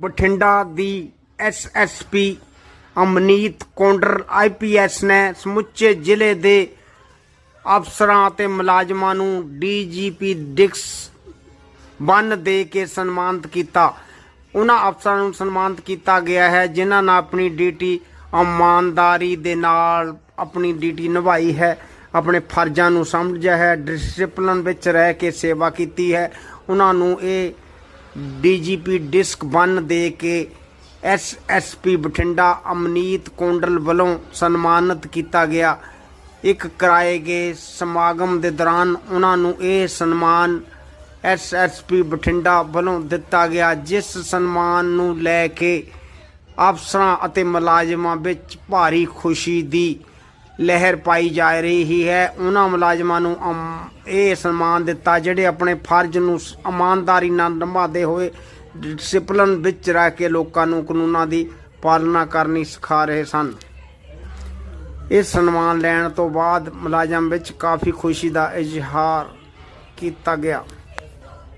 ਬਠਿੰਡਾ ਦੀ SSP Amneet ਕੌਂਡਰ IPS ਨੇ ਸਮੁੱਚੇ ਜ਼ਿਲ੍ਹੇ ਦੇ ਅਫਸਰਾਂ ਅਤੇ ਮੁਲਾਜ਼ਮਾਂ ਨੂੰ ਡੀਜੀਪੀ ਡਿਕਸ ਬੰਨ ਦੇ ਕੇ ਸਨਮਾਨਿਤ ਕੀਤਾ। ਉਹਨਾਂ ਅਫਸਰਾਂ ਨੂੰ ਸਨਮਾਨਿਤ ਕੀਤਾ ਗਿਆ ਹੈ, ਜਿਨ੍ਹਾਂ ਨੇ ਆਪਣੀ ਡਿਊਟੀ ਇਮਾਨਦਾਰੀ ਦੇ ਨਾਲ ਆਪਣੀ ਡਿਊਟੀ ਨਿਭਾਈ ਹੈ। ਆਪਣੇ ਫਰਜ਼ਾਂ ਨੂੰ ਸਮਝਿਆ ਹੈ, ਡਿਸਪਲਿਨ ਵਿੱਚ ਰਹਿ ਕੇ ਸੇਵਾ ਕੀਤੀ ਹੈ। ਉਹਨਾਂ ਨੂੰ ਇਹ ਡੀਜੀਪੀ ਡਿਸਕ ਬੰਨ ਦੇ ਕੇ ਐਸਐਸਪੀ ਬਠਿੰਡਾ ਅਮਨੀਤ ਕੌਂਡਲ ਵੱਲੋਂ ਸਨਮਾਨਿਤ ਕੀਤਾ ਗਿਆ। ਇੱਕ ਕਰਾਏ ਗਏ ਸਮਾਗਮ ਦੇ ਦੌਰਾਨ ਉਹਨਾਂ ਨੂੰ ਇਹ ਸਨਮਾਨ ਐਸਐਸਪੀ ਬਠਿੰਡਾ ਵੱਲੋਂ ਦਿੱਤਾ ਗਿਆ, ਜਿਸ ਸਨਮਾਨ ਨੂੰ ਲੈ ਕੇ ਅਫਸਰਾਂ ਅਤੇ ਮੁਲਾਜ਼ਮਾਂ ਵਿੱਚ ਭਾਰੀ ਖੁਸ਼ੀ ਦੀ ਲਹਿਰ ਪਾਈ ਜਾ ਰਹੀ ਹੈ। ਉਹਨਾਂ ਮੁਲਾਜ਼ਮਾਂ ਨੂੰ ਅਮ- ਇਹ ਸਨਮਾਨ ਦਿੱਤਾ, ਜਿਹੜੇ ਆਪਣੇ ਫਰਜ਼ ਨੂੰ ਇਮਾਨਦਾਰੀ ਨਾਲ ਨਿਭਾਉਂਦੇ ਹੋਏ ਡਿਸਪਲਨ ਵਿੱਚ ਰਹਿ ਕੇ ਲੋਕਾਂ ਨੂੰ ਕਾਨੂੰਨਾਂ ਦੀ ਪਾਲਣਾ ਕਰਨੀ ਸਿਖਾ ਰਹੇ ਸਨ। ਇਸ ਸਨਮਾਨ ਲੈਣ ਤੋਂ ਬਾਅਦ ਮੁਲਾਜ਼ਮ ਵਿੱਚ ਕਾਫੀ ਖੁਸ਼ੀ ਦਾ ਇਜ਼ਹਾਰ ਕੀਤਾ ਗਿਆ।